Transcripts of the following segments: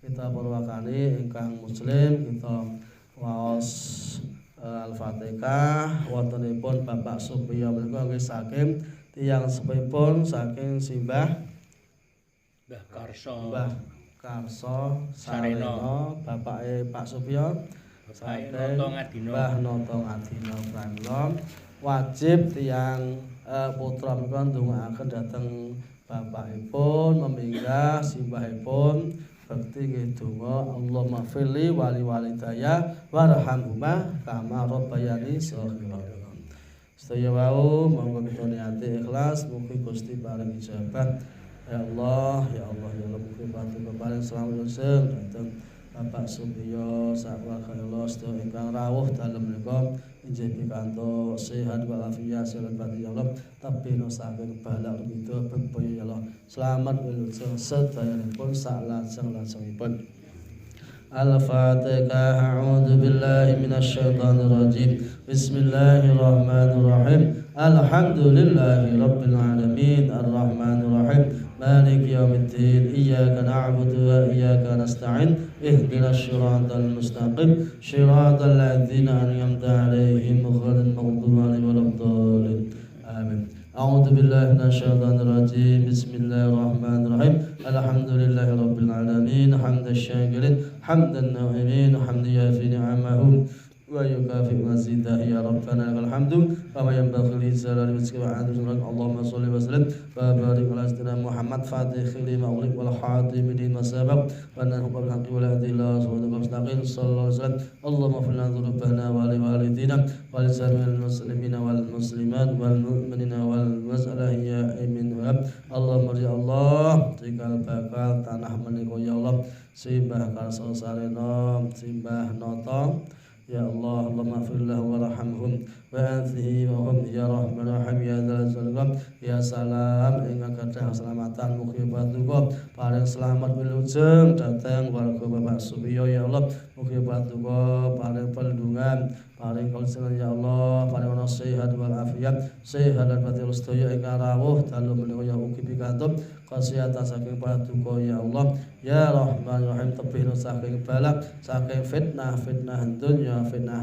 kita perwakani ingkang muslim kita waos uh, Al-Fatihah. Wontenipun Bapak Supiyo menika nggih saking tiyang sepipun saking Simbah Mbah Karso Mbah Karso Sareno bapake Pak Supiyo saking Ngadino Mbah Noto Ngadino Pramilon wajib tiyang uh, putra menika ndongaaken dhateng bapakipun meminggah simbahipun bekti nggih donga Allahumma firli wali walidaya warhamhuma kama rabbayani shaghira. Sedaya wau monggo kita niati ikhlas mugi Gusti paring ijabah. Ya Allah ya Allah ya Allah mugi bantu paring selamat useng dhateng Bapak Subiyo sak Allah sedaya ingkang rawuh dalem menika. Injih pikantuk sehat walafiat sehat batin ya Allah tapi no balak itu bebaya ya Allah selamat wilujeng sedayanipun sak lajeng-lajengipun Al-Fatihah A'udzu billahi minasyaitonir rajim Bismillahirrahmanirrahim Alhamdulillahi rabbil alamin Arrahmanir rahim مالك يوم الدين إياك نعبد وإياك نستعين اهدنا الصراط المستقيم صراط الذين أنعمت عليهم غير المغضوب أعوذ بالله من الشيطان الرجيم. بسم الله الرحمن الرحيم. الحمد لله رب العالمين حمد الشاكرين حمد النائمين حمد يافي نعمه. ويكافئ مزيده يا ربنا لك الحمد. كما ينبغي لجلال وجهك وعظيم سلطانك اللهم صل وسلم. وبارك على سيدنا محمد فاتح لما أغلق والحاتم لما سبق وأنه قبل الحق والهدي إلى صراطك المستقيم. صلى الله عليه وسلم. اللهم اغفر لنا ذنوبنا ولوالدينا ولجميع المسلمين والمسلمات والمؤمنين والمسألة منهم. اللهم ya Allah tinggal bakal tanah menika ya Allah simbah karsa sarena simbah noto Ya Allah, Allahumma firlah warhamhum wa anzihi wa hum ya rahman rahim ya dzal ya salam ing kathah keselamatan mugi patuko paling selamat wilujeng datang warga Bapak Subiyo ya Allah. Mugi patuko paling perlindungan paling kalsinan ya Allah. Paling ana sehat wal afiat. Sehat dan batin sedaya ing rawuh. Dalu menika ya ugi pikantuk kesehatan saking patuko ya Allah. Ya rahman rahim tebih saking balak saking fitnah fitnah dunya atina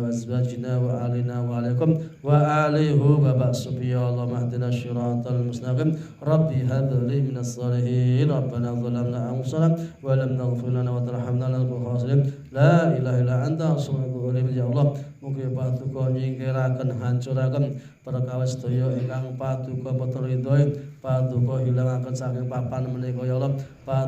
wa azwajina wa alina wa alaikum wa alihu wa ba'subi ya Allah mahdina syiratal mustaqim Rabbi habli minas salihin Rabbana zalamna anfusana wa lam naghfir lana wa tarhamna lanakunanna khasirin La ilaha illa anta subhanaka ya Allah mugi patuko nyingkiraken hancuraken perkawis sedaya ingkang patuko boten ridhoi patuko hilangaken saking papan menika ya Allah